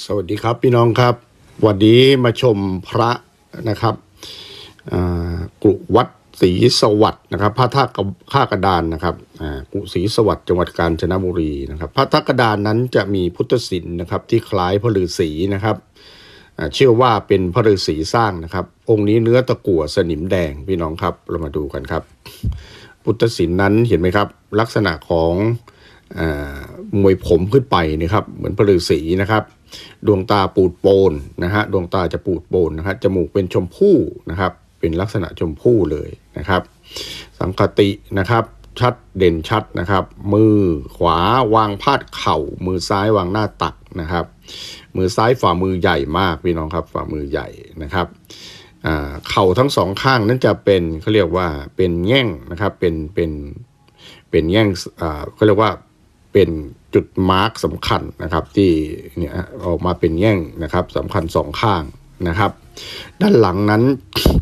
สวัสดีครับพี่น้องครับวันนี้มาชมพระนะครับกรุวัดศรีสวัสดิ์นะครับพระธาตุก้ากระดานนะครับกรุศรีสวัสดิ์จังหวัดกาญจนบุรีนะครับ พระธาตุกระดานนั้นจะมีพุทธศิลป์นะครับที่คล้ายพระฤาษีนะครับเชื่อว่าเป็นพระฤาษีสร้างนะครับ องค์นี้เนื้อตะกั่วสนิมแดงพี่น้องครับเรามาดูกันครับ พุทธศิลป์นั้นเห็นไหมครับ ลักษณะของ มวยผมขึ้นไปนะครับ เหมือนพระฤาษีนะครับ ดวงตาปูดโปนนะฮะดวงตาจะปูดโปนนะครับจมูกเป็นชมพู่นะครับ เป็นลักษณะชมพู่เลยนะครับ สังคตินะครับชัดเด่นชัดนะครับ มือขวาวางพาดเข่า มือซ้ายวางหน้าตักนะครับ มือซ้ายฝ่ามือใหญ่มากพี่น้องครับ ฝ่ามือใหญ่นะครับเข่าทั้งสองข้างนั้นจะเป็นเขาเรียกว่าเป็นแง่งนะครับเป็นเป็นเป็นแง่งเขาเรียกว่า เป็นจุดมาร์กสำคัญนะครับที่เนี่ยออกมาเป็นแง่งนะครับสำคัญสองข้างนะครับ ด้านหลังนั้น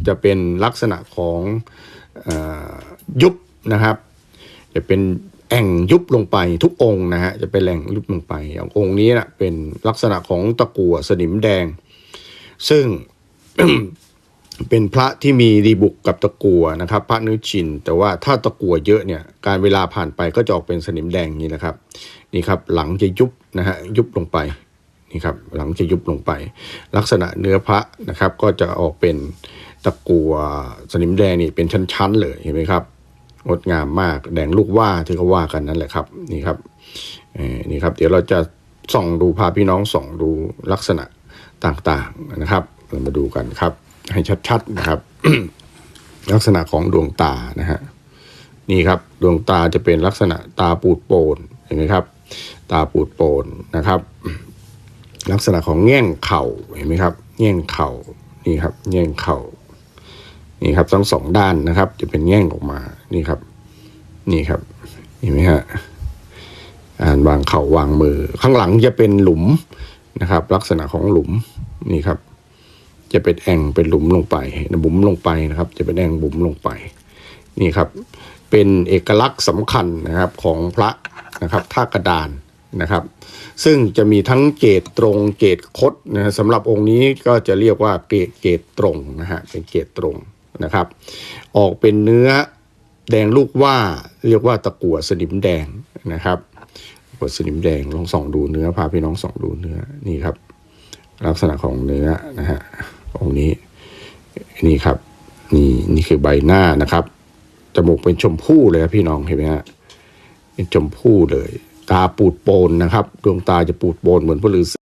จะเป็นลักษณะของอยุบนะครับ จะเป็นแอ่งยุบลงไปทุกองนะฮะจะเป็นแหล่งยุบลงไปอย่างองค์นี้นะเป็นลักษณะของตะกั่วสนิมแดง ซึ่ง เป็นพระที่มีดีบุกกับตะกัวนะครับ พระนื้อชิน แต่ว่าถ้าตะกัวเยอะเนี่ยการเวลาผ่านไปก็จะออกเป็นสนิมแดงนี้นะครับ นี่ครับหลังจะยุบนะฮะยุบลงไปนี่ครับหลังจะยุบลงไป ลักษณะเนื้อพระนะครับ ก็จะออกเป็นตะกัวสนิมแดงนี่เป็นชั้นๆเลยเห็นไหมครับงดงามมากแดงลูกว่าที่เขาว่ากันนั่นแหละครับนี่ครับนี่ครับ เดี๋ยวเราจะส่องดูพาพี่น้องส่องดูลักษณะต่างๆนะครับ เรามาดูกันครับ ให้ชัดๆนะครับ ลักษณะของดวงตานะฮะนี่ครับดวงตาจะเป็นลักษณะตาปูดโปนเห็นไหมครับ ตาปูดโปนนะครับ ลักษณะของแง่งเข่าเห็นไหมครับ แง่งเข่านี่ครับ แง่งเข่านี่ครับทั้งสองด้านนะครับ จะเป็นแง่งออกมานี่ครับ นี่ครับเห็นไหมฮะอ่านวางเข่าวางมือ ข้างหลังจะเป็นหลุมนะครับ ลักษณะของหลุมนี่ครับ จะเป็นแอ่งเป็นหลุมลงไปบุ๋มลงไปนะครับ จะเป็นแอ่งบุ๋มลงไปนี่ครับ เป็นเอกลักษณ์สำคัญนะครับของพระนะครับท่ากระดานนะครับ ซึ่งจะมีทั้งเกตตรงเกตคดนะสำหรับองค์นี้ก็จะเรียกว่าเกตเกตตรงนะฮะเป็นเกตตรงนะครับ ออกเป็นเนื้อแดงลูกว่าเรียกว่าตะกั่วสนิมแดงนะครับตะกั่วสนิมแดงลองส่องดูเนื้อพาพี่น้องส่องดูเนื้อนี่ครับ ลักษณะของเนื้อนะฮะ องค์นี้นี่ครับ นี่นี่คือใบหน้านะครับจมูกเป็นชมพู่เลยครับพี่น้องเห็นไหมฮะเป็นชมพู่เลย ตาปูดโปนนะครับดวงตาจะปูดโปนเหมือนพระฤาษี